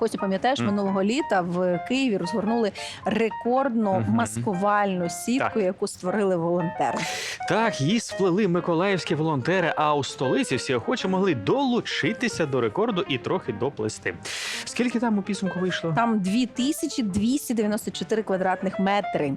Костю, пам'ятаєш, минулого літа в Києві розгорнули рекордну маскувальну сітку, Так. яку створили волонтери. Так, її сплели миколаївські волонтери, а у столиці всі охочі могли долучитися до рекорду і трохи доплести. Скільки там у підсумку вийшло? Там 2294 квадратних метри.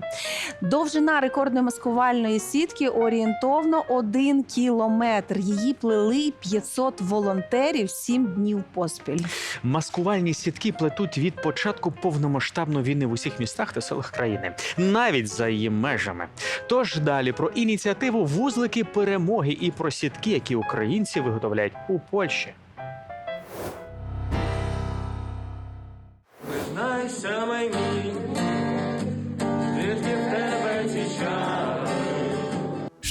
Довжина рекордної маскувальної сітки орієнтовно 1 кілометр. Її плели 500 волонтерів 7 днів поспіль. Маскувальні сітки плетуть від початку повномасштабної війни в усіх містах та селах країни, навіть за її межами. Тож далі про ініціативу вузлики перемоги і про сітки, які українці виготовляють у Польщі. Знайся мені,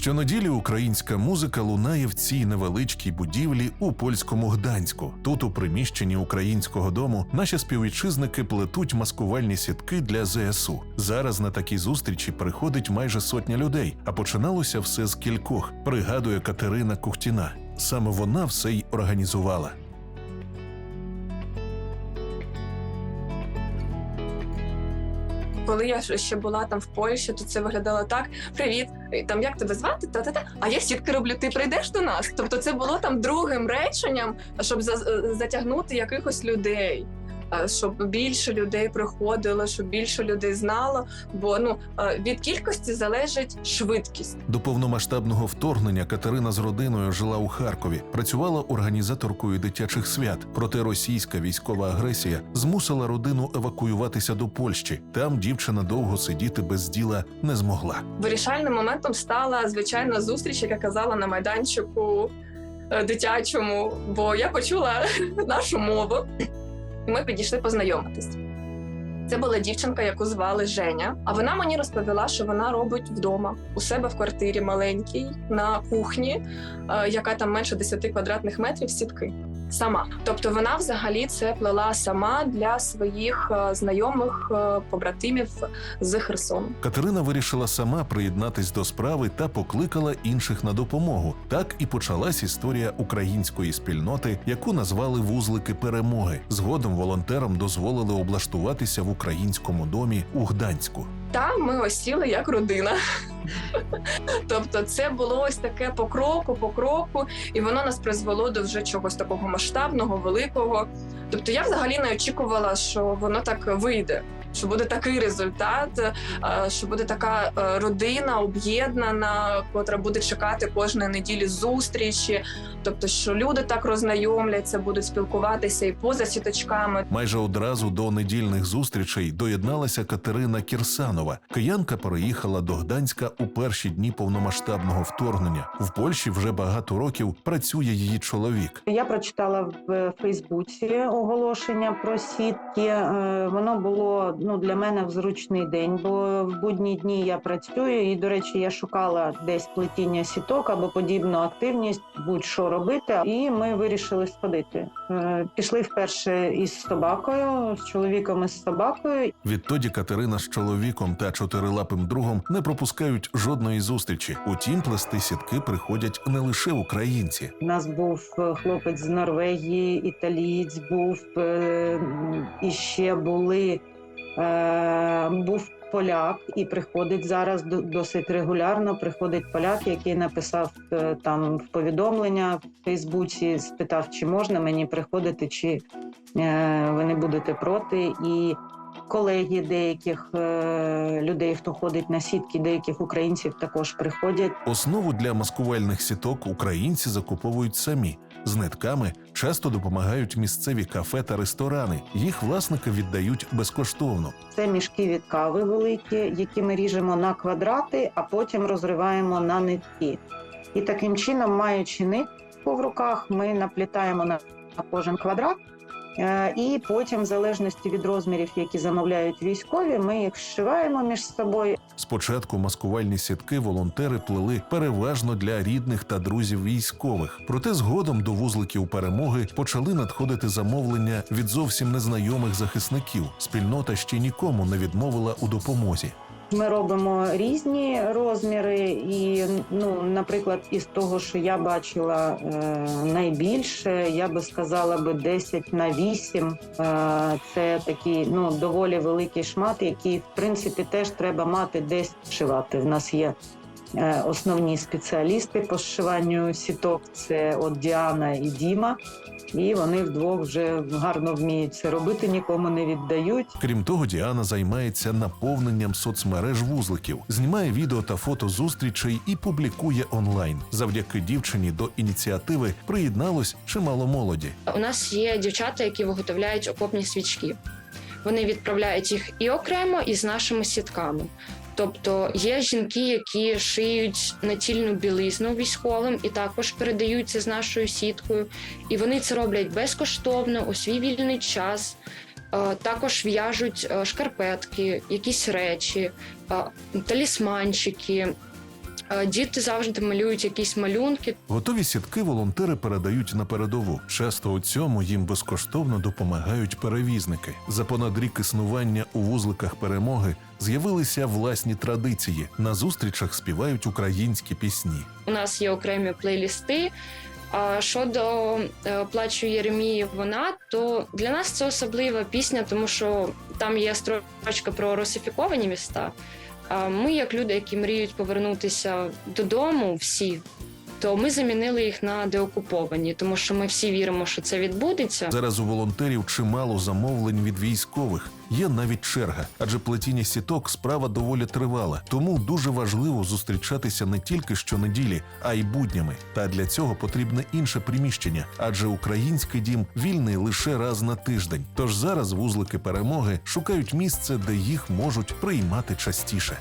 Щонеділі українська музика лунає в цій невеличкій будівлі у польському Гданську. Тут, у приміщенні українського дому, наші співвітчизники плетуть маскувальні сітки для ЗСУ. Зараз на такі зустрічі приходить майже сотня людей, а починалося все з кількох. Пригадує Катерина Кухтіна. Саме вона все й організувала. Коли я ще була там в Польщі, то це виглядало так: привіт, там як тебе звати? Та та та. А я сітки роблю. Ти прийдеш до нас? Тобто, це було там другим реченням, щоб е, затягнути якихось людей. Е, Щоб більше людей приходило, щоб більше людей знало. Бо ну е, від кількості залежить швидкість. До повномасштабного вторгнення Катерина з родиною жила у Харкові, працювала організаторкою дитячих свят. Проте російська військова агресія змусила родину евакуюватися до Польщі. Там дівчина довго сидіти без діла не змогла. Вирішальним моментом стала звичайна зустріч, яка казала на майданчику е, дитячому, бо я почула нашу мову, і ми підійшли познайомитись. Це була дівчинка, яку звали Женя. А вона мені розповіла, що вона робить вдома у себе в квартирі маленькій на кухні, е, яка там менше 10 квадратних метрів сітки. Сама, тобто вона взагалі це плела сама для своїх е, знайомих е, побратимів з Херсону. Катерина вирішила сама приєднатись до справи та покликала інших на допомогу. Так і почалась історія української спільноти, яку назвали вузлики перемоги. Згодом волонтерам дозволили облаштуватися в українському домі у Гданську. Там ми осіли як родина. тобто, це було ось таке по кроку, по кроку, і воно нас призвело до вже чогось такого масштабного, великого. Тобто, я взагалі не очікувала, що воно так вийде. Що буде такий результат, е, що буде така е, родина об'єднана, котра буде чекати кожної неділі зустрічі. Тобто, що люди так роззнайомляться, будуть спілкуватися і поза сіточками. Майже одразу до недільних зустрічей доєдналася Катерина Кірсанова. Киянка переїхала до Гданська у перші дні повномасштабного вторгнення. В Польщі вже багато років працює її чоловік. Я прочитала в Фейсбуці оголошення про сітки. Е, Воно було ну для мене в зручний день, бо в будні дні я працюю, і до речі, я шукала десь плетіння сіток або подібну активність, будь-що робити. І ми вирішили сходити. Е, Пішли вперше із собакою, з чоловіком і з собакою. Відтоді Катерина з чоловіком та чотирилапим другом не пропускають жодної зустрічі. Утім, плести сітки приходять не лише українці. У нас був е, хлопець з Норвегії, італієць був е, і ще були був поляк, і приходить зараз досить регулярно. Приходить поляк, який написав е, там повідомлення в Фейсбуці, спитав, чи можна мені приходити, чи е, ви не будете проти. І колеги деяких е, людей, хто ходить на сітки, деяких українців також приходять. Основу для маскувальних сіток українці закуповують самі. З нитками часто допомагають місцеві кафе та ресторани. Їх власники віддають безкоштовно. Це мішки від кави великі, які ми ріжемо на квадрати, а потім розриваємо на нитки. І таким чином, маючи нитку в руках, ми наплітаємо на кожен квадрат. Е, І потім, в залежності від розмірів, які замовляють військові, ми їх зшиваємо між собою. Спочатку маскувальні сітки волонтери плели переважно для рідних та друзів військових. Проте згодом до вузликів перемоги почали надходити замовлення від зовсім незнайомих захисників. Спільнота ще нікому не відмовила у допомозі. Ми робимо різні розміри, і ну, наприклад, із того, що я бачила е, найбільше, я би сказала би 10 на 8. Е, це такий ну доволі великий шмат, який в принципі теж треба мати десь шивати. В нас є основні спеціалісти по зшиванню сіток. Це от Діана і Діма. І вони вдвох вже гарно вміють це робити, нікому не віддають. Крім того, Діана займається наповненням соцмереж вузликів, знімає відео та фото зустрічей і публікує онлайн. Завдяки дівчині до ініціативи приєдналось чимало молоді. У нас є дівчата, які виготовляють окопні свічки. Вони відправляють їх і окремо, і з нашими сітками. Тобто є жінки, які шиють натільну білизну військовим і також передаються з нашою сіткою. І вони це роблять безкоштовно у свій вільний час. Е, Також в'яжуть е, шкарпетки, якісь речі, е, талісманчики. Е, Діти завжди малюють якісь малюнки, Готові сітки волонтери передають на передову. Часто у цьому їм безкоштовно допомагають перевізники. За понад рік існування у вузликах перемоги з'явилися власні традиції. На зустрічах співають українські пісні. У нас є окремі плейлісти. А щодо е, плачу Єремії, вона то для нас це особлива пісня, тому що там є строчка про русифіковані міста. Ми, як люди, які мріють повернутися додому, всі, то ми замінили їх на деокуповані, тому що ми всі віримо, що це відбудеться. Зараз у волонтерів чимало замовлень від військових. Є навіть черга, адже плетіння сіток справа доволі тривала. Тому дуже важливо зустрічатися не тільки щонеділі, а й буднями. Та для цього потрібне інше приміщення, адже український дім вільний лише раз на тиждень. Тож зараз вузлики перемоги шукають місце, де їх можуть приймати частіше.